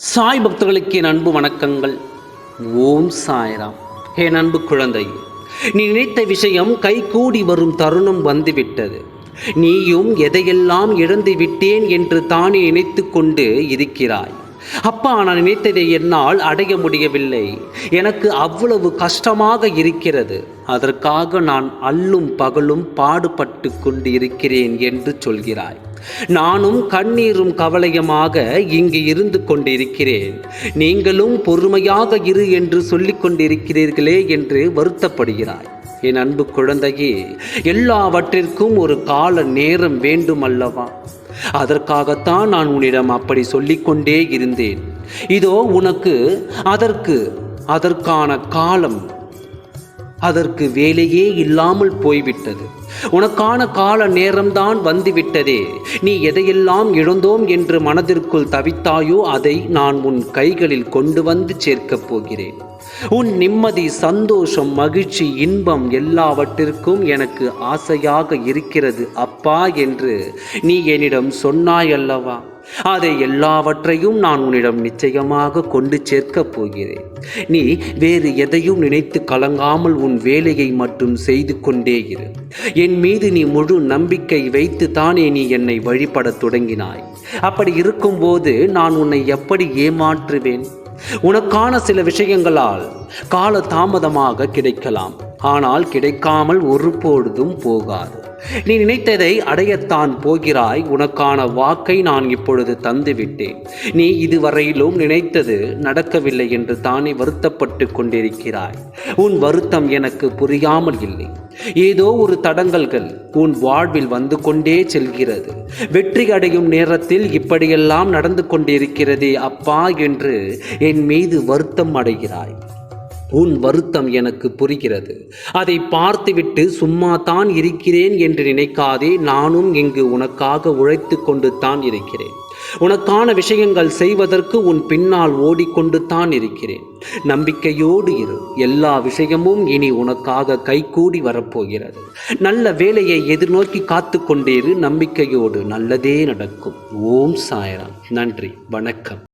சாய் பக்தர்களுக்கு என் அன்பு வணக்கங்கள். ஓம் சாய்ராம். என் அன்பு குழந்தை நீ நினைத்த விஷயம் கைகூடி வரும் தருணம் வந்துவிட்டது. நீயும் எதையெல்லாம் இழந்து விட்டேன் என்று தானே நினைத்து கொண்டு இருக்கிறாய். அப்பா நான் நினைத்ததை என்னால் அடைய முடியவில்லை. எனக்கு அவ்வளவு கஷ்டமாக இருக்கிறது. அதற்காக நான் அல்லும் பகலும் பாடுபட்டு கொண்டு இருக்கிறேன் என்று சொல்கிறாய். நானும் கண்ணீரும் கவலையுமாக இங்கு இருந்து கொண்டிருக்கிறேன். நீங்களும் பொறுமையாக இரு என்று சொல்லிக் கொண்டிருக்கிறீர்களே என்று வருத்தப்படுகிறாய். என் அன்பு குழந்தையே எல்லாவற்றிற்கும் ஒரு கால நேரம் வேண்டும் அல்லவா அதற்காகத்தான் நான் உன்னிடம் அப்படி சொல்லிக்கொண்டே இருந்தேன். இதோ உனக்கு அதற்கு அதற்கான காலம் அதற்கு வேலையே இல்லாமல் போய்விட்டது. உனக்கான கால நேரம்தான் வந்துவிட்டதே. நீ எதையெல்லாம் இழந்தோம் என்று மனதிற்குள் தவித்தாயோ அதை நான் உன் கைகளில் கொண்டு வந்து சேர்க்கப் போகிறேன். உன் நிம்மதி சந்தோஷம் மகிழ்ச்சி இன்பம் எல்லாவற்றிற்கும் எனக்கு ஆசையாக இருக்கிறது அப்பா என்று நீ என்னிடம் சொன்னாய் அல்லவா அதை எல்லாவற்றையும் நான் உன்னிடம் நிச்சயமாக கொண்டு சேர்க்கப் போகிறேன். நீ வேறு எதையும் நினைத்து கலங்காமல் உன் வேலையை மட்டும் செய்து கொண்டே இரு. என் மீது நீ முழு நம்பிக்கை வைத்து தானே நீ என்னை வழிபடத் தொடங்கினாய். அப்படி இருக்கும்போது நான் உன்னை எப்படி ஏமாற்றுவேன்? உனக்கான சில விஷயங்களால் கால தாமதமாக கிடைக்கலாம். ஆனால் கிடைக்காமல் ஒருபொழுதும் போகாது. நீ நினைத்ததை அடையத்தான் போகிறாய். உனக்கான வாக்கை நான் இப்பொழுது தந்துவிட்டேன். நீ இதுவரையிலும் நினைத்தது நடக்கவில்லை என்று தானே வருத்தப்பட்டு கொண்டிருக்கிறாய். உன் வருத்தம் எனக்கு புரியாமல் இல்லை. ஏதோ ஒரு தடங்கல்கள் உன் வாழ்வில் வந்து கொண்டே செல்கிறது. வெற்றி அடையும் நேரத்தில் இப்படியெல்லாம் நடந்து கொண்டிருக்கிறதே அப்பா என்று என் மீது வருத்தம் அடைகிறாய். உன் வருத்தம் எனக்கு புரிகிறது. அதை பார்த்துவிட்டு சும்மா தான் இருக்கிறேன் என்று நினைக்காதே நானும் இங்கு உனக்காக உழைத்து கொண்டு தான் இருக்கிறேன். உனக்கான விஷயங்கள் செய்வதற்கு உன் பின்னால் ஓடிக்கொண்டு தான் இருக்கிறேன். நம்பிக்கையோடு இரு. எல்லா விஷயமும் இனி உனக்காக கைகூடி வரப்போகிறது. நல்ல வேலையை எதிர்நோக்கி காத்து கொண்டேரு நம்பிக்கையோடு நல்லதே நடக்கும். ஓம் சாயராம். நன்றி. வணக்கம்.